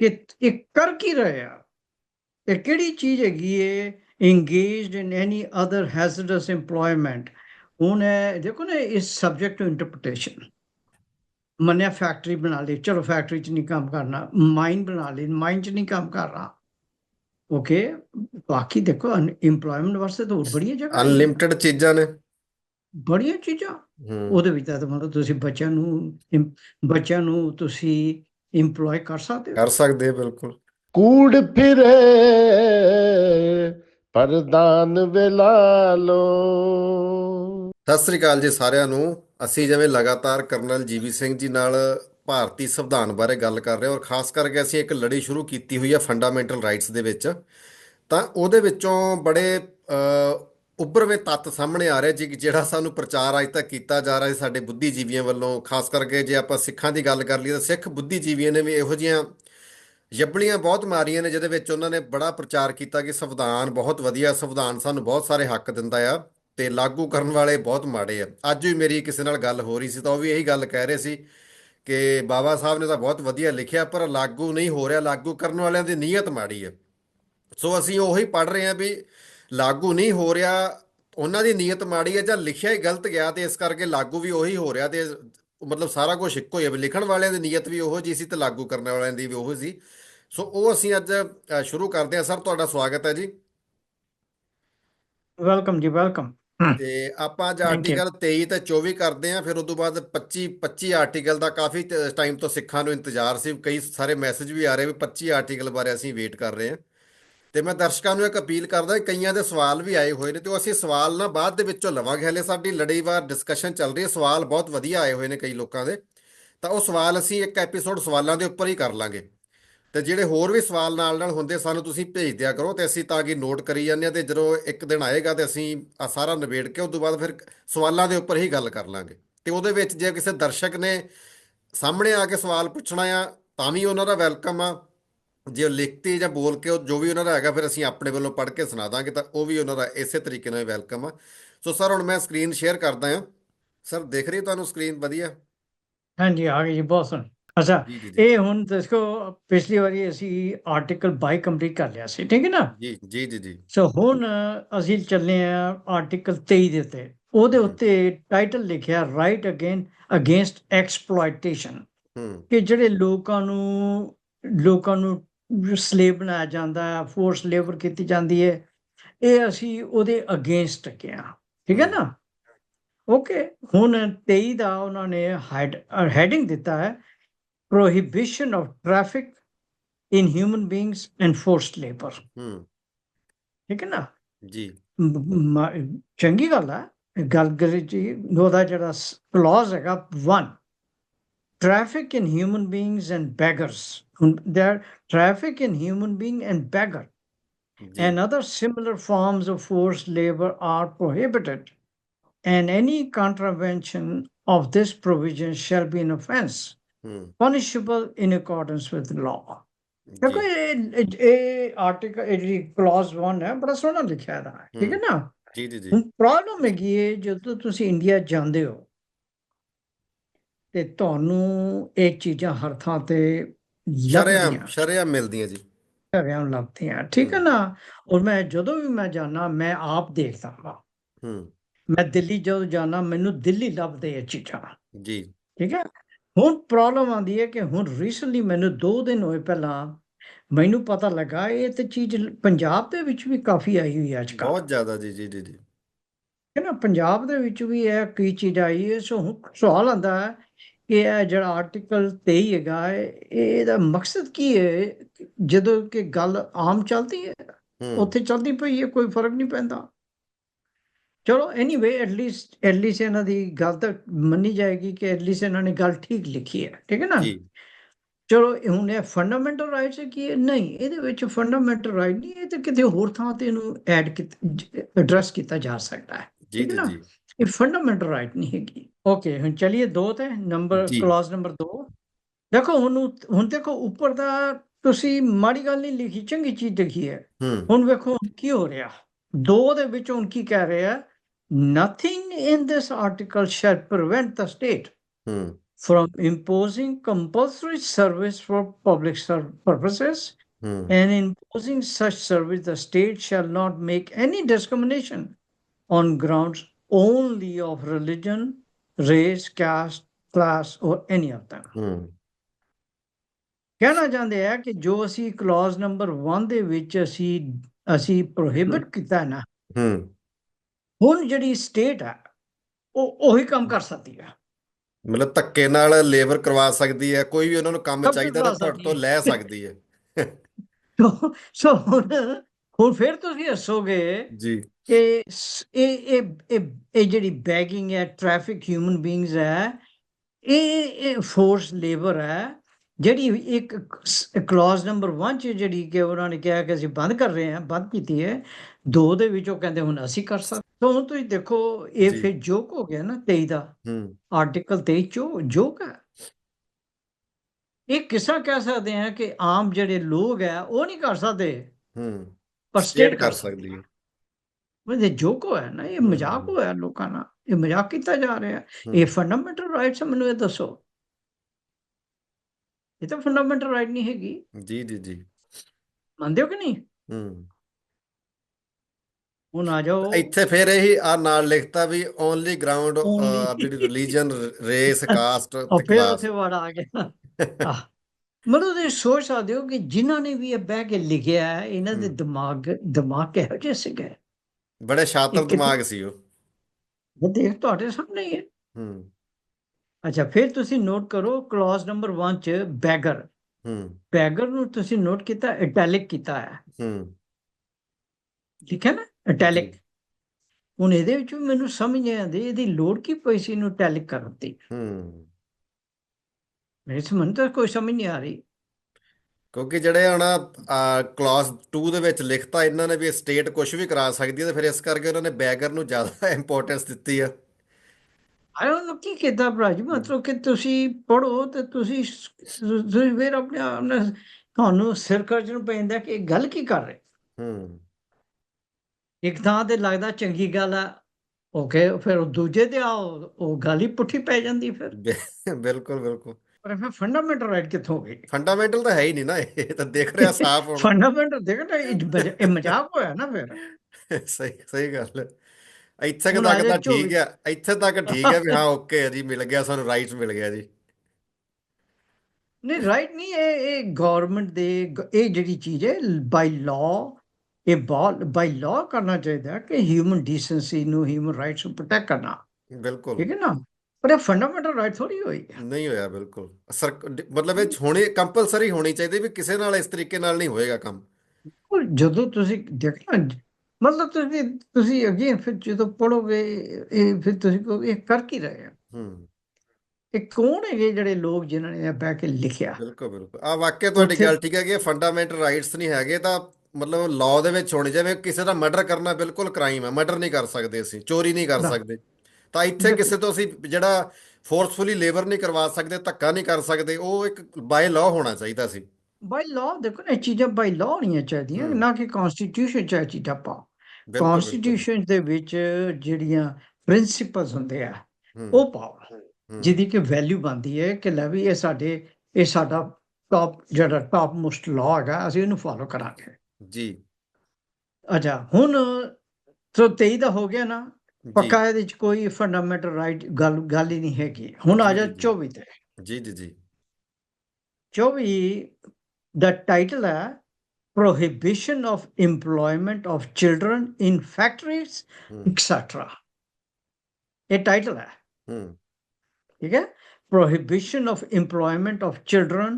ਕਿ ਇਹ ਕਰ ਕੀ ਰਹੇ ਆ? ਇਹ ਕਿਹੜੀ ਚੀਜ਼ ਹੈਗੀ ਏ? Engaged in any other hazardous employment. ਹੁਣ ਦੇਖੋ ਨਾ ਇਸ ਸਬਜੈਕਟ ਟੂ ਇੰਟਰਪ੍ਰੀਟੇਸ਼ਨ ਮੰਨਿਆ ਫੈਕਟਰੀ ਬਣਾ ਲਈ ਚਲੋ ਫੈਕਟਰੀ 'ਚ ਨਹੀਂ ਕੰਮ ਕਰਨਾ ਮਾਈਨ ਬਣਾ ਲਈ ਮਾਈਨ 'ਚ ਨਹੀਂ ਕੰਮ ਕਰਨਾ ਓਕੇ ਬਾਕੀ ਦੇਖੋ EMPLOYMENT ਵਾਸਤੇ ਤਾਂ ਹੋਰ ਬੜੀਆਂ ਜਗ੍ਹਾ ਅਨਲਿਮਟਿਡ ਚੀਜ਼ਾਂ ਨੇ। ਬੜੀਆਂ ਚੀਜ਼ਾਂ। ਉਹਦੇ ਵਿੱਚ ਤਾਂ ਮਤਲਬ ਤੁਸੀਂ ਬੱਚਿਆਂ ਨੂੰ ਬੱਚਿਆਂ ਨੂੰ ਤੁਸੀਂ EMPLOY ਕਰ ਸਕਦੇ ਹੋ? ਕਰ ਸਕਦੇ ਬਿਲਕੁਲ। ਕੂੜ ਫਿਰੇ ਪਰਦਾਨ ਵੇਲਾ ਲੋ। ਸਤਿ ਸ੍ਰੀ ਅਕਾਲ ਜੀ ਸਾਰਿਆਂ ਨੂੰ। ਅਸੀਂ ਜਿਵੇਂ ਲਗਾਤਾਰ ਕਰਨਲ ਜੀਵੀ ਸਿੰਘ ਜੀ ਨਾਲ ਭਾਰਤੀ ਸੰਵਿਧਾਨ ਬਾਰੇ ਗੱਲ ਕਰ ਰਹੇ ਹਾਂ ਔਰ ਖਾਸ ਕਰਕੇ ਅਸੀਂ ਇੱਕ ਲੜੀ ਸ਼ੁਰੂ ਕੀਤੀ ਹੋਈ ਹੈ ਫੰਡਾਮੈਂਟਲ ਰਾਈਟਸ ਦੇ ਵਿੱਚ। ਤਾਂ ਉਹਦੇ ਵਿੱਚੋਂ ਬੜੇ ਉੱਭਰਵੇਂ ਤੱਤ ਸਾਹਮਣੇ ਆ ਰਹੇ ਜੀ ਕਿ ਜਿਹੜਾ ਸਾਨੂੰ ਪ੍ਰਚਾਰ ਅੱਜ ਤੱਕ ਕੀਤਾ ਜਾ ਰਿਹਾ ਹੈ ਸਾਡੇ ਬੁੱਧੀਜੀਵੀਆਂ ਵੱਲੋਂ, ਖਾਸ ਕਰਕੇ ਜੇ ਆਪਾਂ ਸਿੱਖਾਂ ਦੀ ਗੱਲ ਕਰ ਲਈਏ ਤਾਂ ਸਿੱਖ ਬੁੱਧੀਜੀਵੀਆਂ ਨੇ ਵੀ ਇਹੋ ਜਿਹੀਆਂ ਜੱਬਲੀਆਂ ਬਹੁਤ ਮਾਰੀਆਂ ਨੇ ਜਿਹਦੇ ਵਿੱਚ ਉਹਨਾਂ ਨੇ ਬੜਾ ਪ੍ਰਚਾਰ ਕੀਤਾ ਕਿ ਸੰਵਿਧਾਨ ਬਹੁਤ ਵਧੀਆ, ਸੰਵਿਧਾਨ ਸਾਨੂੰ ਬਹੁਤ ਸਾਰੇ ਹੱਕ ਦਿੰਦਾ ਆ ਤੇ ਲਾਗੂ ਕਰਨ ਵਾਲੇ ਬਹੁਤ ਮਾੜੇ ਆ। ਅੱਜ ਵੀ ਮੇਰੀ ਕਿਸੇ ਨਾਲ ਗੱਲ ਹੋ ਰਹੀ ਸੀ ਤਾਂ ਉਹ ਵੀ ਇਹੀ ਗੱਲ ਕਹਿ ਰਹੇ ਸੀ ਕਿ ਬਾਬਾ ਸਾਹਿਬ ਨੇ ਤਾਂ ਬਹੁਤ ਵਧੀਆ ਲਿਖਿਆ, ਪਰ ਲਾਗੂ ਨਹੀਂ ਹੋ ਰਿਹਾ, ਲਾਗੂ ਕਰਨ ਵਾਲਿਆਂ ਦੀ ਨੀਅਤ ਮਾੜੀ ਹੈ ਸੋ ਅਸੀਂ ਉਹੀ ਪੜ ਰਹੇ ਹਾਂ ਵੀ ਲਾਗੂ ਨਹੀਂ ਹੋ ਰਿਹਾ ਉਹਨਾਂ ਦੀ ਨੀਅਤ ਮਾੜੀ ਹੈ ਜਾਂ ਲਿਖਿਆ ਹੀ ਗਲਤ ਗਿਆ ਤੇ ਇਸ ਕਰਕੇ ਲਾਗੂ ਵੀ ਉਹੀ ਹੋ ਰਿਹਾ ਤੇ ਮਤਲਬ ਸਾਰਾ ਕੁਝ ਇੱਕੋ ਹੀ ਹੈ ਲਿਖਣ ਵਾਲਿਆਂ ਦੀ ਨੀਅਤ ਵੀ ਉਹੋ ਜੀ ਸੀ ਤੇ ਲਾਗੂ ਕਰਨ ਵਾਲਿਆਂ ਦੀ ਵੀ ਉਹੋ ਸੀ ਸੋ ਉਹ ਅਸੀਂ ਅੱਜ ਸ਼ੁਰੂ ਕਰਦੇ ਹਾਂ। ਸਰ ਤੁਹਾਡਾ ਸਵਾਗਤ ਹੈ ਜੀ। ਵੈਲਕਮ ਜੀ ਵੈਲਕਮ। ਤੇ ਆਪਾਂ ਅੱਜ. ਆਰਟੀਕਲ 23 ਤੇ 24 ਕਰਦੇ ਹਾਂ ਫਿਰ ਉਸ ਤੋਂ ਬਾਅਦ 25 25 ਆਰਟੀਕਲ ਦਾ ਕਾਫੀ ਟਾਈਮ ਤੋਂ ਸਿੱਖਾਂ ਨੂੰ ਇੰਤਜ਼ਾਰ ਸੀ। ਕਈ ਸਾਰੇ ਮੈਸੇਜ ਵੀ ਆ ਰਹੇ ਵੀ 25 ਆਰਟੀਕਲ ਬਾਰੇ ਅਸੀਂ ਵੇਟ ਕਰ ਰਹੇ ਹਾਂ। ਤੇ ਮੈਂ ਦਰਸ਼ਕਾਂ ਨੂੰ ਇੱਕ ਅਪੀਲ ਕਰਦਾ ਕਈਆਂ ਦੇ ਸਵਾਲ ਵੀ ਆਏ ਹੋਏ ਨੇ ਤੇ ਉਹ ਅਸੀਂ ਸਵਾਲ ਨਾ ਬਾਅਦ ਦੇ ਵਿੱਚੋਂ ਲਵਾਂਗੇ। ਹਲੇ ਸਾਡੀ ਲੜੀਵਾਰ ਡਿਸਕਸ਼ਨ ਚੱਲ ਰਹੀ ਹੈ। ਸਵਾਲ ਬਹੁਤ ਵਧੀਆ ਆਏ ਹੋਏ ਨੇ ਕਈ ਲੋਕਾਂ ਦੇ। ਤਾਂ ਉਹ ਸਵਾਲ ਅਸੀਂ ਇੱਕ ਐਪੀਸੋਡ ਸਵਾਲਾਂ ਦੇ ਉੱਪਰ ਹੀ ਕਰ ਲਾਂਗੇ। ਤੇ ਜਿਹੜੇ ਹੋਰ ਵੀ ਸਵਾਲ ਨਾਲ ਨਾਲ ਹੁੰਦੇ ਸਾਨੂੰ ਤੁਸੀਂ ਭੇਜ ਦਿਆ ਕਰੋ ਤੇ ਅਸੀਂ ਤਾਂ ਕਿ ਨੋਟ ਕਰੀ ਜਾਂਦੇ ਆ ਤੇ ਜਦੋਂ ਇੱਕ ਦਿਨ ਆਏਗਾ ਤੇ ਅਸੀਂ ਆ ਸਾਰਾ ਨਿਬੇੜ ਕੇ ਉਸ ਤੋਂ ਬਾਅਦ ਫਿਰ ਸਵਾਲਾਂ ਦੇ ਉੱਪਰ ਹੀ ਗੱਲ ਕਰ ਲਾਂਗੇ। ਤੇ ਉਹਦੇ ਵਿੱਚ ਜੇ ਕਿਸੇ ਦਰਸ਼ਕ ਨੇ ਸਾਹਮਣੇ ਆ ਕੇ ਸਵਾਲ ਪੁੱਛਣਾ ਆ, ਤਾਂ ਵੀ ਉਹਨਾਂ ਦਾ ਵੈਲਕਮ ਆ। ਜੇ ਉਹ ਲਿਖਤੀ ਜਾਂ ਬੋਲ ਕੇ ਉਹ ਜੋ ਵੀ ਉਹਨਾਂ ਦਾ ਹੈਗਾ ਫਿਰ ਅਸੀਂ ਆਪਣੇ ਵੱਲੋਂ ਪੜ੍ਹ ਕੇ ਸੁਣਾ ਦਾਂਗੇ ਤਾਂ ਉਹ ਵੀ ਉਹਨਾਂ ਦਾ ਇਸੇ ਤਰੀਕੇ ਨਾਲ ਵੈਲਕਮ ਆ। ਸੋ ਸਰ ਹੁਣ ਮੈਂ ਸਕਰੀਨ ਸ਼ੇਅਰ ਕਰਦਾ ਆ ਸਰ ਦਿਖ ਰਹੀ ਤੁਹਾਨੂੰ ਸਕਰੀਨ ਵਧੀਆ? ਹਾਂਜੀ ਆ ਗਈ ਜੀ ਬਹੁਤ ਸੋਹਣੀ। ਅੱਛਾ ਇਹ ਹੁਣ ਦੇਖੋ ਪਿਛਲੀ ਵਾਰੀ ਅਸੀਂ ਆਰਟੀਕਲ 22 ਕੰਪਲੀਟ ਕਰ ਲਿਆ ਸੀ ਠੀਕ ਹੈ ਨਾ? ਜੀ ਜੀ ਜੀ ਜੀ। ਸੋ ਹੁਣ ਅਸੀਂ ਚੱਲੇ ਆ ਆਰਟੀਕਲ 23 ਦੇ ਉੱਤੇ। ਉਹਦੇ। ਉੱਤੇ ਟਾਈਟਲ ਲਿਖਿਆ ਰਾਈਟ ਅਗੇਨ ਅਗੇਂਸਟ ਐਕਸਪਲੋਇਟੇਸ਼ਨ ਹੂੰ। ਕਿ ਜਿਹੜੇ ਲੋਕਾਂ ਨੂੰ ਲੋਕਾਂ ਨੂੰ ਸਲੇਵ ਬਣਾਇਆ ਜਾਂਦਾ ਹੈ ਫੋਰਸ ਲੇਬਰ ਕੀਤੀ ਜਾਂਦੀ ਹੈ ਇਹ ਅਸੀਂ ਉਹਦੇ ਅਗੇਂਸਟ ਕਿਹਾ ਠੀਕ ਹੈ ਨਾ? ਓਕੇ ਹੁਣ 23 ਦਾ ਉਹਨਾਂ ਨੇ ਹੈਡਿੰਗ ਦਿੱਤਾ ਹੈ prohibition of traffic in human beings and forced labor ਹੂੰ। ਠੀਕ ਹੈ ਨਾ? ਜੀ। ਚੰਗੀ ਗੱਲ ਹੈ। ਗੱਲ ਕਰੀ ਜੀ ਉਹਦਾ ਜਿਹੜਾ ਕਲੌਜ਼ ਹੈਗਾ 1 traffic in human beings and beggars there traffic in human being and beggar ਜੀ and other similar forms of forced labor are prohibited and any contravention of this provision shall be an offense ਹੂੰ punishable in accordance with the law ਦੇਖੋ ਜੀ ਇਹ ਇਹ- ਇਹ article ਇਹ ਜਿਹੜੀ clause 1 ਹੈ ਬੜਾ ਸੋਹਣਾ ਲਿਖਿਆ ਹੈ ਠੀਕ ਹੈ ਨਾ ਜੀ ਜੀ ਜੀ ਹੁਣ ਪ੍ਰੋਬਲਮ ਹੈਗੀ ਹੈ ਜਦੋਂ ਤੁਸੀਂ ਇੰਡੀਆ ਜਾਂਦੇ ਹੋ ਤੇ ਤੁਹਾਨੂੰ ਇਹ ਚੀਜ਼ਾਂ ਹਰ ਥਾਂ ਤੇ ਲੱਭਦੀਆਂ। ਸ਼ਰੇਆਮ ਮਿਲਦੀਆਂ ਜੀ। ਘਰਿਆਂ ਨੂੰ ਲੱਭਦੀਆਂ ਠੀਕ ਹੈ ਨਾ? ਔਰ ਮੈਂ ਜਦੋਂ ਵੀ ਮੈਂ ਜਾਣਾ ਮੈਂ ਆਪ ਦੇਖਦਾ ਹਾਂ ਹੂੰ। ਮੈਂ ਦਿੱਲੀ ਜਦੋਂ ਜਾਣਾ ਮੈਨੂੰ ਦਿੱਲੀ ਲੱਭਦੇ ਇਹ ਚੀਜ਼ਾਂ। ਜੀ। ਠੀਕ ਹੈ? ਹੁਣ ਪ੍ਰੋਬਲਮ ਆਉਂਦੀ ਹੈ ਕਿ ਹੁਣ ਰੀਸੈਂਟਲੀ ਮੈਨੂੰ 2 ਦਿਨ ਹੋਏ ਪਹਿਲਾਂ ਮੈਨੂੰ ਪਤਾ ਲੱਗਾ ਇਹ ਤੇ ਚੀਜ਼ ਪੰਜਾਬ ਦੇ ਵਿੱਚ ਵੀ ਕਾਫੀ ਆਈ ਹੋਈ ਹੈ ਅੱਜ ਕੱਲ੍ਹ। ਬਹੁਤ ਜ਼ਿਆਦਾ ਜੀ ਜੀ ਜੀ ਜੀ। ਹੈ ਨਾ? ਪੰਜਾਬ ਦੇ ਵਿੱਚ ਵੀ ਇਹ ਕਈ ਚੀਜ਼ ਆਈ ਹੈ? ਸੋ ਹੁਣ ਸਵਾਲ ਆਉਂਦਾ ਹੈ ਕਿ ਇਹ ਜਿਹੜਾ ਆਰਟੀਕਲ 23 ਹੈਗਾ ਹੈ, ਇਹ- ਇਹਦਾ ਮਕਸਦ ਕੀ ਹੈ? ਜਦੋਂ ਕਿ ਗੱਲ ਆਮ ਚੱਲਦੀ ਹੈ ਹੂੰ। ਉੱਥੇ ਚੱਲਦੀ ਪਈ ਹੈ ਕੋਈ ਫ਼ਰਕ ਨਹੀਂ ਪੈਂਦਾ। ਚਲੋ ਐਨੀਵੇ ਐਟਲੀਸਟ ਐਟਲੀਸਟ ਇਹਨਾਂ ਦੀ ਗੱਲ ਤਾਂ ਮੰਨੀ ਜਾਏਗੀ ਕਿ ਐਟਲੀਸਟ ਇਹਨਾਂ ਨੇ ਗੱਲ ਠੀਕ ਲਿਖੀ ਹੈ ਠੀਕ ਹੈ ਨਾ? ਜੀ। ਚਲੋ ਇਹ ਹੁਣ ਇਹ ਫੰਡਾਮੈਂਟਲ ਰਾਈਟਸ ਹੈ ਕਿ ਇਹ ਨਹੀਂ ਇਹਦੇ ਵਿੱਚ ਫੰਡਾਮੈਂਟਲ ਰਾਈਟ ਨਹੀਂ ਇਹ ਤਾਂ ਕਿਤੇ ਹੋਰ ਥਾਂ ਤੇ ਇਹਨੂੰ ਐਡ ਐਡਰੈਸ ਕੀਤਾ ਜਾ ਸਕਦਾ ਹੈ ਜੀ ਹੈ? ਜੀ ਇਹ ਫੰਡਾਮੈਂਟਲ ਰਾਈਟ ਨਹੀਂ ਹੈਗੀ। ਓਕੇ ਹੁਣ ਚਲਿਏ ਦੋ ਤੇ ਨੰਬਰ ਜੀ। ਕਲਾਸ ਨੰਬਰ 2 ਦੇਖੋ ਹੁਣ ਉਤ- ਹੁਣ ਦੇਖੋ ਉੱਪਰ ਦਾ ਤੁਸੀਂ ਮਾੜੀ ਗੱਲ ਨਹੀਂ ਲਿਖੀ ਚੰਗੀ ਚੀਜ਼ ਲਿਖੀ ਹੈ ਹੂੰ ਹੁਣ ਵੇਖੋ ਹੁਣ ਕੀ ਹੋ ਰਿਹਾ ਦੋ ਦੇ ਵਿੱਚ ਹੁਣ ਕੀ ਕਹਿ ਰਿਹਾ nothing in this article shall prevent the state ਹੂੰ from imposing compulsory service for public ser- purposes ਹੂੰ and imposing such service, the state shall not make any discrimination on grounds only of religion, race, caste, class, or any of them. ਕਹਿਣਾ ਚਾਹੁੰਦੇ ਆ ਕਿ ਜੋ ਅਸੀਂ clause number 1 ਦੇ ਵਿੱਚ ਅਸੀਂ ਅਸੀਂ ਪ੍ਰੋਹਿਬਿਟ ਕੀਤਾ ਨਾ ਹੂੰ। ਹੁਣ ਜਿਹੜੀ ਸਟੇਟ ਹੈ ਉਹ ਉਹੀ ਕੰਮ ਕਰ ਸਕਦੀ ਹੈ ਮਤਲਬ ਧੱਕੇ ਨਾਲ ਲੇਬਰ ਕਰਵਾ ਸਕਦੀ ਹੈ ਕੋਈ ਵੀ ਉਹਨਾਂ ਨੂੰ ਕੰਮ ਸਭ ਕੁਝ ਚਾਹੀਦਾ ਕਰਵਾ ਤਾਂ ਤੁਹਾਡੇ ਤੋਂ ਸਕਦੀ ਲੈ। ਸਕਦੀ ਹੈ ਸੋ ਹੁਣ ਹੁਣ ਫਿਰ ਤੁਸੀਂ ਹੱਸੋਗੇ ਜੀ। ਕਿ ਇਹ ਇਹ ਇਹ ਜਿਹੜੀ ਬੈਗਿੰਗ ਹੈ ਟ੍ਰੈਫਿਕ ਹਿਊਮਨ ਬੀਇੰਗਸ ਹੈ ਇਹ ਫੋਰਸ ਲੇਬਰ ਹੈ ਜਿਹੜੀ ਇੱਕ ਕਲੌਜ਼ ਨੰਬਰ 1 ਚ ਜਿਹੜੀ ਕਿ ਉਹਨਾਂ ਨੇ ਕਿਹਾ ਕਿ ਅਸੀਂ ਬੰਦ ਕਰ ਰਹੇ ਹਾਂ ਬੰਦ ਕੀਤੀ ਹੈ ਦੋ ਦੇ ਵਿੱਚ ਉਹ ਕਹਿੰਦੇ ਹੁਣ ਅਸੀਂ ਕਰ ਸਕਦੇ ਹੁਣ ਤੁਸੀਂ ਦੇਖੋ ਇਹ। ਫਿਰ ਜੋਕ ਹੋ ਗਿਆ ਨਾ 23 ਦਾ। ਆਰਟੀਕਲ 23 ਚੋ ਜੋਕ ਹੈ। ਇਹ ਕਿਸਾ ਕਹਿ ਸਕਦੇ ਹਾਂ ਕਿ ਆਮ ਜਿਹੜੇ ਲੋਕ ਹੈ ਉਹ ਨਹੀਂ ਕਰ ਸਕਦੇ? ਹੂੰ। ਪਰ ਸਟੇਟ ਕਰ ਸਕਦੀ ਹੈ। ਉਹ ਜੋਕ ਹੋਇਆ ਨਾ ਇਹ ਮਜ਼ਾਕ। ਹੋਇਆ ਲੋਕਾਂ ਨਾਲ ਇਹ ਮਜ਼ਾਕ ਕੀਤਾ ਜਾ ਰਿਹਾ। ਇਹ ਫੰਡਾਮੈਂਟਲ ਰਾਈਟਸ ਮੈਨੂੰ ਇਹ ਦੱਸੋ। ਇਹ ਤਾਂ ਫੰਡਾਮੈਂਟਲ ਰਾਈਟ ਨਹੀਂ ਹੈਗੀ। ਜੀ ਜੀ ਜੀ। ਮੰਨਦੇ ਹੋ ਕਿ ਨਹੀਂ? ਹੂੰ ਹੁਣ ਆ ਜਾਓ। ਇੱਥੇ ਫਿਰ ਇਹੀ ਆ ਨਾਲ ਲਿਖਤਾ ਵੀ ਓਨਲੀ ਗਰਾਊਂਡ ਜਿਹੜੀ ਰਿਲੀਜੀਅਨ ਰੇਸ ਕਾਸਟ ਤੇ ਫਿਰ ਕਲਾਸ ਉੱਥੇ ਵੜ ਆ ਗਿਆ। ਮਤਲਬ ਤੁਸੀਂ ਸੋਚ ਸਕਦੇ ਹੋ ਕਿ ਜਿਨ੍ਹਾਂ ਨੇ ਵੀ ਇਹ ਬਹਿ ਕੇ ਲਿਖਿਆ ਹੈ ਇਹਨਾਂ ਦੇ। ਦਿਮਾਗ ਦਿਮਾਗ ਕਿਹੋ ਜਿਹੇ ਸੀਗੇ? ਬੜੇ ਸ਼ਾਤਰ ਦਿਮਾਗ ਸੀ ਉਹ। ਦੇਖ ਤੁਹਾਡੇ ਸਾਹਮਣੇ ਹੀ ਹੈ। ਹੂੰ। ਅੱਛਾ ਫਿਰ ਤੁਸੀਂ ਨੋਟ ਕਰੋ ਕਲੌਜ਼ ਨੰਬਰ 1 ਚ ਬੈਗਰ। ਹੂੰ। ਬੈਗਰ ਨੂੰ ਤੁਸੀਂ ਨੋਟ ਕੀਤਾ ਇਟੈਲਿਕ ਕੀਤਾ ਹੈ। ਹੂੰ। ਠੀਕ ਹੈ ਨਾ ਇਟੈਲਿਕ। ਹੁਣ ਇਹਦੇ ਵਿੱਚ ਮੈਨੂੰ ਸਮਝ ਨਹੀਂ ਆਉਂਦੀ ਇਹਦੀ ਲੋੜ ਕੀ ਪਈ ਸੀ ਇਹਨੂੰ ਇਟੈਲਿਕ ਕਰਨ ਦੀ? ਹੂੰ। ਮੇਰੇ ਸਮਝ ਤਾਂ ਕੋਈ ਸਮਝ ਨਹੀਂ ਆ ਰਹੀ। ਕਿਉਂਕਿ ਜਿਹੜੇ ਹੁਣ ਕਲਾਸ 2 ਦੇ ਵਿੱਚ ਲਿਖਤਾ ਇਹਨਾਂ ਨੇ ਵੀ ਸਟੇਟ ਕੁਝ ਵੀ ਕਰਾ ਸਕਦੀ ਹੈ ਤੇ ਫਿਰ ਇਸ ਕਰਕੇ ਉਹਨਾਂ ਨੇ ਬੈਗਰ ਨੂੰ ਜ਼ਿਆਦਾ ਇੰਪੋਰਟੈਂਸ ਦਿੱਤੀ ਆ। ਆਈ ਡੋਨਟ ਨੋ ਕੀ ਕਿਦਾ ਭਰਾ ਜੀ ਮਤਲਬ ਕਿ ਤੁਸੀਂ ਪੜੋ ਤੇ ਤੁਸੀਂ ਤੁਸੀਂ ਫਿਰ ਆਪਣੇ ਆਪ ਨਾਲ ਤੁਹਾਨੂੰ ਸਿਰ ਖਰਚਣ ਪੈਂਦਾ ਕਿ ਇਹ ਗੱਲ ਕੀ ਕਰ ਰਹੇ? ਹੂੰ। ਇੱਕ ਥਾਂ ਤੇ ਲੱਗਦਾ ਚੰਗੀ ਗੱਲ ਆ ਓਕੇ ਫਿਰ ਦੂਜੇ ਤੇ ਆਓ ਉਹ ਗੱਲ ਹੀ ਪੁੱਠੀ ਪੈ ਜਾਂਦੀ ਫਿਰ। ਬਿਲਕੁਲ ਬਿਲਕੁਲ। ਪਰ ਫਿਰ ਫੰਡਾਮੈਂਟਲ ਰਾਈਟ ਕਿੱਥੋਂ ਹੋ ਗਈ? ਫੰਡਾਮੈਂਟਲ ਤਾਂ ਹੈ ਹੀ ਨਹੀਂ ਨਾ ਇਹ ਤਾਂ ਦੇਖ ਰਿਹਾ ਸਾਫ਼ ਹੁਣ। ਫੰਡਾਮੈਂਟਲ ਦੇਖੋ ਨਾ ਇਹ ਮਜ਼ਾ- ਇਹ ਮਜ਼ਾਕ ਹੋਇਆ ਨਾ ਫਿਰ। ਸਹੀ ਸਹੀ ਗੱਲ। ਇੱਥੇ ਤੱਕ ਤਾਂ ਠੀਕ ਹੈ ਇੱਥੇ ਤੱਕ ਠੀਕ ਹੈ ਵੀ ਹਾਂ ਓਕੇ ਜੀ ਮਿਲ ਗਿਆ ਸਾਨੂੰ ਰਾਈਟਸ ਮਿਲ ਗਿਆ ਜੀ। ਨਹੀਂ ਰਾਈਟ ਨਹੀਂ ਇਹ ਇਹ ਗਵਰਨਮੈਂਟ ਦੇ ਇਹ ਜਿਹੜੀ ਚੀਜ਼ ਹੈ ਬਾਈ ਲਾਅ ਇਹ ਬਾਈ ਲਾਅ ਕਰਨਾ ਚਾਹੀਦਾ ਕਿ ਹਿਊਮਨ ਡੀਸੈਂਸੀ ਨੂੰ ਹਿਊਮਨ ਰਾਈਟਸ ਨੂੰ ਪ੍ਰੋਟੈਕਟ ਕਰਨਾ। ਬਿਲਕੁਲ। ਠੀਕ ਹੈ ਨਾ? ਪਰ ਇਹ ਫੰਡਾਮੈਂਟਲ ਰਾਈਟ ਥੋੜੀ ਹੋਈ ਹੈ ਨਹੀਂ ਹੋਇਆ ਬਿਲਕੁਲ ਸਰ ਮਤਲਬ ਇਹ ਹੋਣੀ ਕੰਪਲਸਰੀ ਹੋਣੀ ਚਾਹੀਦੀ ਵੀ ਕਿਸੇ ਨਾਲ ਇਸ ਤਰੀਕੇ ਨਾਲ ਨਹੀਂ ਹੋਏਗਾ ਕੰਮ ਔਰ ਜਦੋਂ ਤੁਸੀਂ ਦੇਖਣਾ ਮਤਲਬ ਤੁਸੀਂ ਤੁਸੀਂ ਅਗੇਨ ਫਿਰ ਜਦੋਂ ਪੜੋਗੇ ਇਹ ਫਿਰ ਤੁਸੀਂ ਇਹ ਕਰ ਕੀ ਰਹੇ ਆ ਹੂੰ ਇਹ ਕੌਣ ਹੈਗੇ ਜਿਹੜੇ ਲੋਕ ਜਿਨ੍ਹਾਂ ਨੇ ਬਹਿ ਕੇ ਲਿਖਿਆ ਬਿਲਕੁਲ ਬਿਲਕੁਲ ਆ ਵਾਕਿਆ ਤੁਹਾਡੀ ਗੱਲ ਠੀਕ ਹੈ ਕਿ ਫੰਡਾਮੈਂਟਲ ਰਾਈਟਸ ਨਹੀਂ ਹੈਗੇ ਤਾਂ ਮਤਲਬ ਲਾਅ ਦੇ ਵਿੱਚ ਹੋਣੇ ਜਿਵੇਂ ਕਿਸੇ ਦਾ ਮਰਡਰ ਕਰਨਾ ਬਿਲਕੁਲ ਕ੍ਰਾਈਮ ਹੈ ਮਰਡਰ ਨਹੀਂ ਕਰ ਸਕਦੇ ਅਸੀਂ ਚੋਰੀ ਨਹੀਂ ਕਰ। ਸਕਦੇ ਤਾਂ ਇੱਥੇ। ਕਿਸੇ ਤੋਂ ਅਸੀਂ ਜਿਹੜਾ ਫੋਰਸਫੁਲੀ ਲੇਬਰ ਨਹੀਂ ਕਰਵਾ ਸਕਦੇ ਧੱਕਾ ਨਹੀਂ ਕਰ ਸਕਦੇ ਉਹ ਇੱਕ ਬਾਈ ਲਾਅ ਹੋਣਾ ਚਾਹੀਦਾ ਸੀ। ਬਾਈ ਲਾਅ ਦੇਖੋ ਨਾ ਇਹ ਚੀਜ਼ਾਂ ਬਾਈ ਲਾਅ ਹੋਣੀਆਂ ਚਾਹੀਦੀਆਂ। ਨਾ ਕਿ ਕਨਸਟੀਟਿਊਸ਼ਨ ਚ ਚੀਜ਼ਾਂ ਕਨਸਟੀਟਿਊਸ਼ਨ ਦੇ ਵਿੱਚ ਜਿਹੜੀਆਂ ਪ੍ਰਿੰਸੀਪਲਸ ਹੁੰਦੇ ਆ ਉਹ ਪਾਓ। ਹੂੰ, ਜਿਹਦੀ ਕਿ ਵੈਲਿਊ ਬਣਦੀ ਹੈ ਕਿ ਲੈ ਵੀ ਇਹ ਸਾਡੇ ਇਹ ਸਾਡਾ ਟਾਪ ਜਿਹੜਾ ਟਾਪ ਮੋਸਟ ਲਾਅ ਹੈਗਾ ਅਸੀਂ ਇਹਨੂੰ ਫਾਲੋ ਕਰਾਂਗੇ। ਜੀ। ਅੱਛਾ ਹੁਣ ਸੋ 23 ਦਾ ਹੋ ਗਿਆ ਨਾ ਪੱਕਾ ਇਹਦੇ ਚ ਕੋਈ ਫੰਡਾਮੈਂਟਲ ਰਾਈਟ ਗੱਲ ਗੱਲ ਹੀ ਨਹੀਂ ਹੈਗੀ ਹੁਣ ਆ ਜਾ ਜੀ, ਜੀ, ਜੀ। 24 ਤੇ ਜੀ ਜੀ ਜੀ 24 ਦਾ ਟਾਈਟਲ ਹੈ prohibition of employment of children in factories ਹੂੰ etc ਇਹ ਟਾਈਟਲ ਹੈ ਠੀਕ ਹੈ prohibition of employment of children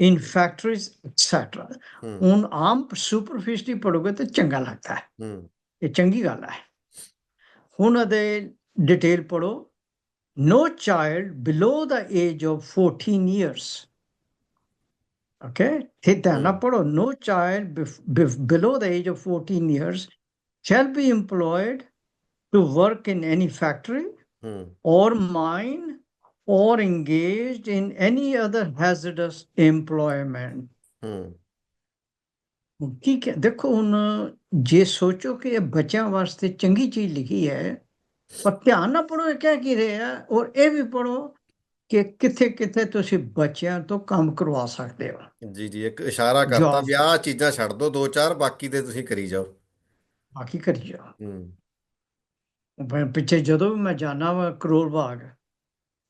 in factories etc ਹੂੰ ਹੁਣ ਆਮ ਸੁਪਰਫਿਸ਼ਲੀ ਪੜੋਗੇ ਤਾਂ ਚੰਗਾ ਲੱਗਦਾ ਹੈ ਇਹ ਚੰਗੀ ਗੱਲ ਹੈ ਹੁਣ ਇਹਦੇ ਡਿਟੇਲ ਪੜੋ no child below the age of 14 years okay ਤੇ ਧਿਆਨ ਨਾਲ ਹਮ। ਪੜੋ no child bef- bef- below the age of 14 years shall be employed to work in any factory ਹੂੰ or mine or engaged in any other hazardous employment ਹੂੰ ਹੁਣ ਕੀ ਕਹਿ? ਦੇਖੋ ਹੁਣ ਜੇ ਸੋਚੋ ਕਿ ਇਹ ਬੱਚਿਆਂ ਵਾਸਤੇ ਚੰਗੀ ਚੀਜ਼ ਲਿਖੀ ਹੈ ਪਰ ਧਿਆਨ ਨਾਲ ਪੜੋ ਇਹ ਕਹਿ ਕੀ ਰਿਹਾ ਔਰ ਇਹ ਵੀ ਪੜੋ ਕਿ ਕਿੱਥੇ ਕਿੱਥੇ ਤੁਸੀਂ ਬੱਚਿਆਂ ਤੋਂ ਕੰਮ ਕਰਵਾ ਸਕਦੇ ਹੋ। ਜੀ ਜੀ ਇੱਕ ਇਸ਼ਾਰਾ ਕਰਤਾ ਵੀ ਆਹ ਚੀਜ਼ਾਂ ਛੱਡ ਦਿਓ ਦੋ ਚਾਰ ਬਾਕੀ ਤੇ ਤੁਸੀਂ ਕਰੀ ਜਾਓ। ਬਾਕੀ ਕਰੀ ਜਾਓ। ਹੂੰ। ਪਿੱਛੇ ਜਦੋਂ ਵੀ ਮੈਂ ਜਾਣਾ ਵਾ ਕਰੋਲ ਬਾਗ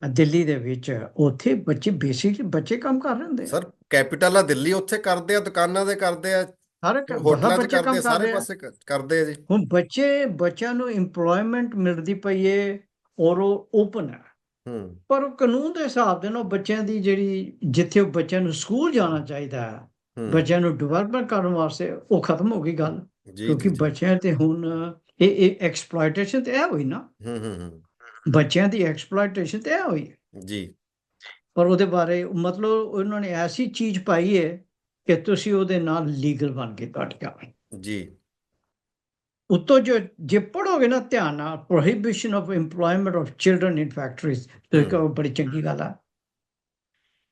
ਦਿੱਲੀ ਦੇ ਵਿੱਚ ਉੱਥੇ ਬੱਚੇ ਬੇਸਿਕ ਬੱਚੇ ਕੰਮ ਕਰ ਰਹੇ ਹੁੰਦੇ ਸਰ ਕੈਪੀਟਲ ਆ ਦਿੱਲੀ ਉੱਥੇ ਕਰਦੇ ਆ ਦੁਕਾਨਾਂ ਦੇ ਕਰਦੇ ਆ ਕ- ਹੋਟਲਾਂ ਬੱਚੇ ਕਰਦੇ ਆ ਸਾਰੇ ਆ ਪਾਸੇ ਕਰਦੇ ਆ ਜੀ। ਹੁਣ ਬੱਚੇ ਬੱਚਿਆਂ ਨੂੰ EMPLOYMENT ਮਿਲਦੀ ਪਈ ਏ ਔਰ ਉਹ ਓਪਨ ਹੈ। ਹੂੰ। ਪਰ ਕਾਨੂੰਨ ਦੇ ਹਿਸਾਬ ਦੇ ਨਾਲ ਬੱਚਿਆਂ ਦੀ ਜਿਹੜੀ ਜਿੱਥੇ ਉਹ ਬੱਚਿਆਂ ਨੂੰ ਸਕੂਲ ਜਾਣਾ ਚਾਹੀਦਾ ਹੈ ਬੱਚਿਆਂ ਨੂੰ ਡਿਵੈਲਪਮੈਂਟ ਕਰਨ ਵਾਸਤੇ ਉਹ ਖਤਮ ਹੋ ਗਈ ਗੱਲ। ਕਿਉਂਕਿ ਬੱਚਿਆਂ ਤੇ ਹੁਣ ਇਹ ਇਹ ਐਕਸਪਲੋਇਟੇਸ਼ਨ ਤੇ ਇਹ ਹੋਈ ਨਾ। ਹੂੰ ਹੂੰ ਬੱਚਿਆਂ ਦੀ ਐਕਸਪਲੋਇਟੇਸ਼ਨ ਤੇ ਇਹ ਹੋਈ। ਜੀ। ਪਰ ਉਹਦੇ ਬਾਰੇ ਮਤਲਬ ਉਹਨਾਂ ਨੇ ਐਸੀ ਚੀਜ਼ ਪਾਈ ਹੈ ਕਿ ਤੁਸੀਂ ਉਹਦੇ ਨਾਲ ਲੀਗਲ ਬਣ ਕੇ ਕੱਟ ਜਾਵੇ ਜੀ। ਉੱਤੋਂ ਜੋ ਜੇ ਪੜੋਗੇ ਨਾ ਧਿਆਨ ਨਾਲ prohibition of EMPLOYMENT of children in factories ਤੇ ਕੋ ਬੜੀ ਚੰਗੀ ਗੱਲ ਆ।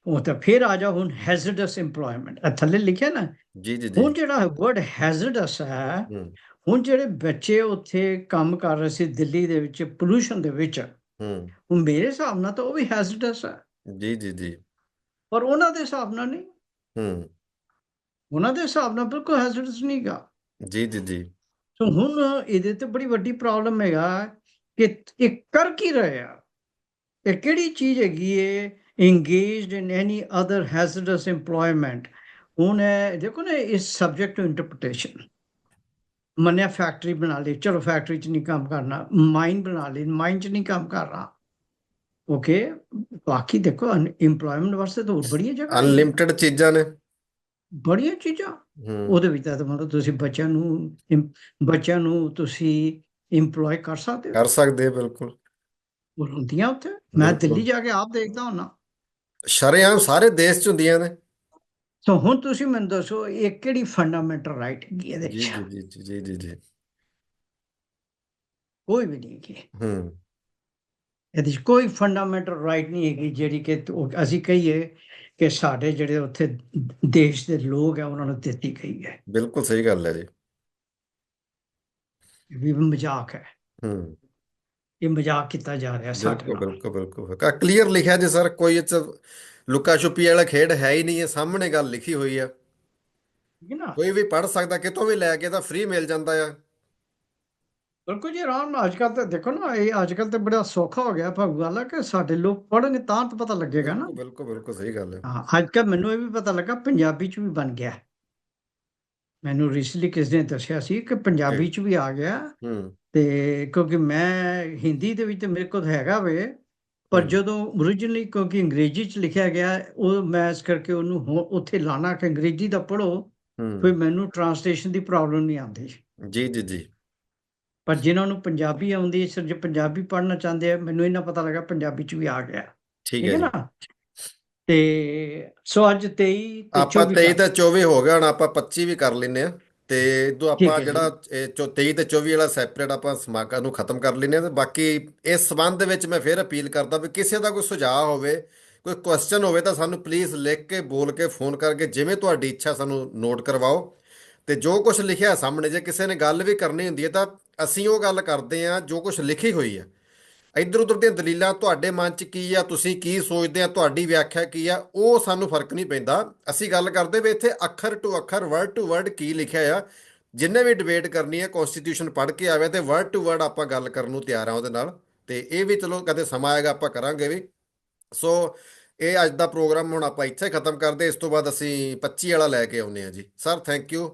ਉਹ ਤਾਂ ਫਿਰ ਆ ਜਾ ਹੁਣ ਹੈਜ਼ਰਡਸ EMPLOYMENT ਥੱਲੇ ਲਿਖਿਆ ਨਾ ਜੀ ਜੀ ਹੁਣ ਜਿਹੜਾ ਵਰਡ ਹੈਜ਼ਰਡਸ ਹੈ ਹੁਣ ਜਿਹੜੇ ਬੱਚੇ ਉੱਥੇ ਕੰਮ ਕਰ ਰਹੇ ਸੀ ਦਿੱਲੀ ਦੇ ਵਿੱਚ ਪੋਲੂਸ਼ਨ ਦੇ ਵਿੱਚ ਹੂੰ। ਮੇਰੇ ਹਿਸਾਬ ਨਾਲ ਤਾਂ ਉਹ ਵੀ ਹੈਜ਼ਰਡਸ ਹੈ ਜੀ ਜੀ ਜੀ। ਪਰ ਉਹਨਾਂ ਦੇ ਹਿਸਾਬ ਨਾਲ ਨਹੀਂ। ਹੂੰ। ਉਹਨਾਂ ਦੇ ਹਿਸਾਬ ਨਾਲ ਬਿਲਕੁਲ ਹੈਜ਼ਰਡਸ ਨਹੀਂਗਾ ਜੀ ਜੀ ਜੀ। ਸੋ ਹੁਣ ਇਹਦੇ ਤੇ ਬੜੀ ਵੱਡੀ ਪ੍ਰੋਬਲਮ ਹੈਗਾ ਕਿ ਇਹ ਕਰ ਕੀ ਰਹੇ ਇਹ ਕਿਹੜੀ ਚੀਜ਼ ਹੈਗੀ ਏ? Engaged in any other hazardous employment ਹੁਣ ਦੇਖੋ ਨਾ ਇਸ ਸਬਜੈਕਟ ਟੂ ਇੰਟਰਪ੍ਰੀਟੇਸ਼ਨ ਮੰਨਿਆ ਫੈਕਟਰੀ ਬਣਾ ਲਈ ਚਲੋ ਫੈਕਟਰੀ 'ਚ ਨਹੀਂ ਕੰਮ ਕਰਨਾ ਮਾਈਨ ਬਣਾ ਲਈ ਮਾਈਨ 'ਚ ਨਹੀਂ ਕੰਮ ਕਰਨਾ। ਓਕੇ ਬਾਕੀ ਦੇਖੋ EMPLOYMENT ਵਾਸਤੇ ਤਾਂ ਹੋਰ ਬੜੀਆਂ ਜਗ੍ਹਾ ਅਨਲਿਮਟਿਡ ਚੀਜ਼ਾਂ ਨੇ। ਬੜੀਆਂ ਚੀਜ਼ਾਂ। ਹੂੰ। ਉਹਦੇ ਵਿੱਚ ਤਾਂ ਮਤਲਬ ਤੁਸੀਂ ਬੱਚਿਆਂ ਨੂੰ ਬੱਚਿਆਂ ਨੂੰ ਤੁਸੀਂ EMPLOY ਕਰ ਸਕਦੇ ਹੋ। ਕਰ ਸਕਦੇ ਬਿਲਕੁਲ। ਉਹ ਹੁੰਦੀਆਂ ਉੱਥੇ? ਮੈਂ। ਦਿੱਲੀ ਜਾ ਕੇ ਆਪ ਦੇਖਦਾ ਹੁੰਨਾ ਸ਼ਰੇਆਮ ਸਾਰੇ ਦੇਸ਼ ਚ ਹੁੰਦੀਆਂ ਨੇ। ਸੋ ਹੁਣ ਤੁਸੀਂ ਮੈਨੂੰ ਦੱਸੋ ਇਹ ਕਿਹੜੀ ਫੰਡਾਮੈਂਟਲ ਰਾਈਟ ਹੈਗੀ ਇਹਦੇ ਵਿੱਚ ਜੀ ਜੀ ਜੀ ਜੀ ਜੀ। ਕੋਈ ਵੀ ਨਹੀਂ ਹੈਗੀ। ਹੂੰ। ਇਹਦੇ ਵਿੱਚ ਕੋਈ ਫੰਡਾਮੈਂਟਲ ਰਾਈਟ ਨਹੀਂ ਹੈਗੀ ਜਿਹੜੀ ਕਿ ਅਸੀਂ ਕਹੀਏ ਕਿ ਸਾਡੇ ਜਿਹੜੇ ਉੱਥੇ ਦੇਸ਼ ਦੇ ਲੋਕ ਆ ਉਹਨਾਂ ਨੂੰ ਦਿੱਤੀ ਗਈ ਹੈ। ਬਿਲਕੁਲ ਸਹੀ ਗੱਲ ਹੈ ਜੀ। ਇਹ ਵੀ ਮਜ਼ਾਕ ਹੈ। ਹੂੰ। ਇਹ ਮਜ਼ਾਕ ਕੀਤਾ ਜਾ ਰਿਹਾ ਸਾਡੇ ਬਿਲਕੁਲ ਬਿਲਕੁਲ ਬਿਲਕੁਲ। ਕਾ ਕਲੀਅਰ ਲਿਖਿਆ ਜੀ ਸਰ ਕੋਈ ਚ ਲੁਕਾ ਛੁਪੀ ਵਾਲਾ ਖੇਡ ਹੈ ਹੀ ਨਹੀਂ ਹੈ ਸਾਹਮਣੇ ਗੱਲ ਲਿਖੀ ਹੋਈ ਆ ਕੋਈ ਵੀ ਪੜ ਸਕਦਾ ਕਿਤੋਂ ਵੀ ਲੈ ਕੇ ਤਾਂ ਫ੍ਰੀ ਮਿਲ ਜਾਂਦਾ ਆ। ਬਿਲਕੁਲ ਜੀ ਆਰਾਮ ਨਾਲ। ਅੱਜ ਕੱਲ੍ਹ ਤਾਂ ਦੇਖੋ ਨਾ ਇਹ ਅੱਜ ਕੱਲ੍ਹ ਤਾਂ ਬੜਾ ਸੌਖਾ ਹੋ ਗਿਆ ਭਾਗੂ ਗੱਲ ਹੈ ਕਿ ਸਾਡੇ ਲੋਕ ਪੜ੍ਹਨਗੇ ਤਾਂ ਤਾਂ ਪਤਾ ਲੱਗੇਗਾ ਨਾ। ਬਿਲਕੁਲ ਬਿਲਕੁਲ ਬਿਲਕੁਲ ਸਹੀ ਗੱਲ ਹੈ। ਹਾਂ ਅੱਜ ਕੱਲ੍ਹ ਮੈਨੂੰ ਇਹ ਵੀ ਪਤਾ ਲੱਗਾ ਪੰਜਾਬੀ ਚ ਵੀ ਬਣ ਗਿਆ। ਮੈਨੂੰ ਰੀਸੈਂਟਲੀ ਕਿਸ ਨੇ ਦੱਸਿਆ ਸੀ ਕਿ ਪੰਜਾਬੀ ਚ ਵੀ ਆ ਗਿਆ। ਹੂੰ। ਤੇ ਕਿਉਂਕਿ ਮੈਂ ਹਿੰਦੀ ਦੇ ਵਿੱਚ ਤੇ ਮੇਰੇ ਕੋਲ ਹੈਗਾ ਵੇ ਪਰ। ਜਦੋਂ originally ਕਿਉਂਕਿ ਅੰਗਰੇਜ਼ੀ ਚ ਲਿਖਿਆ ਗਿਆ ਉਹ ਮੈਂ ਇਸ ਕਰਕੇ ਉਹਨੂੰ ਉੱਥੇ ਲਾਣਾ ਕਿ ਅੰਗਰੇਜ਼ੀ ਦਾ ਪੜ੍ਹੋ ਕੋਈ ਮੈਨੂੰ ਟਰਾਂਸਲੇਸ਼ਨ ਦੀ ਪ੍ਰੋਬਲਮ ਨਹੀਂ ਆਉਂਦੀ। ਜੀ ਜੀ ਜੀ। ਪਰ ਜਿਨ੍ਹਾਂ ਨੂੰ ਪੰਜਾਬੀ ਆਉਂਦੀ ਹੈ ਸਿਰ ਜੇ ਪੰਜਾਬੀ ਪੜ੍ਹਨਾ ਚਾਹੁੰਦੇ ਆ ਮੈਨੂੰ ਇਹਨਾਂ ਪਤਾ ਲੱਗਾ ਪੰਜਾਬੀ ਚ ਵੀ ਆ ਗਿਆ। ਠੀਕ ਹੈ ਨਾ? ਤੇ ਸੋ ਅੱਜ 23 ਤੇ ਆਪਾਂ 24 23 ਤੇ 24 ਹੋ ਗਿਆ ਹੁਣ ਆਪਾਂ 25 ਵੀ ਕਰ ਲੈਨੇ ਆ ਤੇ ਇਦੋਂ ਠੀਕ ਆਪਾਂ। ਜਿਹੜਾ ਇਹ ਚੋ 23 ਤੇ 24 ਵਾਲਾ ਸੈਪਰੇਟ ਆਪਾਂ ਸਮਾਗਮ ਨੂੰ ਖਤਮ ਕਰ ਲੈਨੇ ਆ ਤੇ ਬਾਕੀ ਇਸ ਸਬੰਧ ਦੇ ਵਿੱਚ ਮੈਂ ਫਿਰ ਅਪੀਲ ਕਰਦਾ ਵੀ ਕਿਸੇ ਦਾ ਕੋਈ ਸੁਝਾਅ ਹੋਵੇ ਕੋਈ ਕੁਐਸਚਨ ਹੋਵੇ ਤਾਂ ਸਾਨੂੰ ਪਲੀਜ਼ ਲਿਖ ਕੇ ਬੋਲ ਕੇ ਫੋਨ ਕਰਕੇ ਜਿਵੇਂ ਤੁਹਾਡੀ ਇੱਛਾ ਸਾਨੂੰ ਨੋਟ ਕਰਵਾਓ। ਤੇ ਜੋ ਕੁਝ ਲਿਖਿਆ ਸਾਹਮਣੇ ਜੇ ਕਿਸੇ ਨੇ ਗੱਲ ਵੀ ਕਰਨੀ ਹੁੰਦੀ ਹੈ ਤਾਂ ਅਸੀਂ ਉਹ ਗੱਲ ਕਰਦੇ ਆ ਜੋ ਕੁਝ ਲਿਖੀ ਹੋਈ ਆ ਇੱਧਰ ਉੱਧਰ ਦੀਆਂ ਦਲੀਲਾਂ ਤੁਹਾਡੇ ਮਨ 'ਚ ਕੀ ਆ, ਤੁਸੀਂ ਕੀ ਸੋਚਦੇ ਆ, ਤੁਹਾਡੀ ਵਿਆਖਿਆ ਕੀ ਆ, ਉਹ ਸਾਨੂੰ ਫ਼ਰਕ ਨਹੀਂ ਪੈਂਦਾ। ਅਸੀਂ ਗੱਲ ਕਰਦੇ ਵੀ ਇੱਥੇ ਅੱਖਰ ਟੂ ਅੱਖਰ ਵਰਡ ਟੂ ਵਰਡ ਕੀ ਲਿਖਿਆ ਆ। ਜਿੰਨੇ ਵੀ ਡਿਬੇਟ ਕਰਨੀ ਹੈ ਕਨਸਟੀਟਿਊਸ਼ਨ ਪੜ੍ਹ ਕੇ ਆਵੇ ਤੇ ਵਰਡ ਟੂ ਵਰਡ ਆਪਾਂ ਗੱਲ ਕਰਨ ਨੂੰ ਤਿਆਰ ਆ ਉਹਦੇ ਨਾਲ। ਤੇ ਇਹ ਵੀ ਚਲੋ ਕਦੇ ਸਮਾਂ ਆਏਗਾ, ਆਪਾਂ ਕਰਾਂਗੇ ਵੀ। ਸੋ ਇਹ ਅੱਜ ਦਾ ਪ੍ਰੋਗਰਾਮ ਹੁਣ ਆਪਾਂ ਇੱਥੇ ਖਤਮ ਕਰਦੇ, ਇਸ ਤੋਂ ਬਾਅਦ ਅਸੀਂ 25 ਵਾਲਾ ਲੈ ਕੇ ਆਉਂਦੇ ਆ ਜੀ। Sir thank you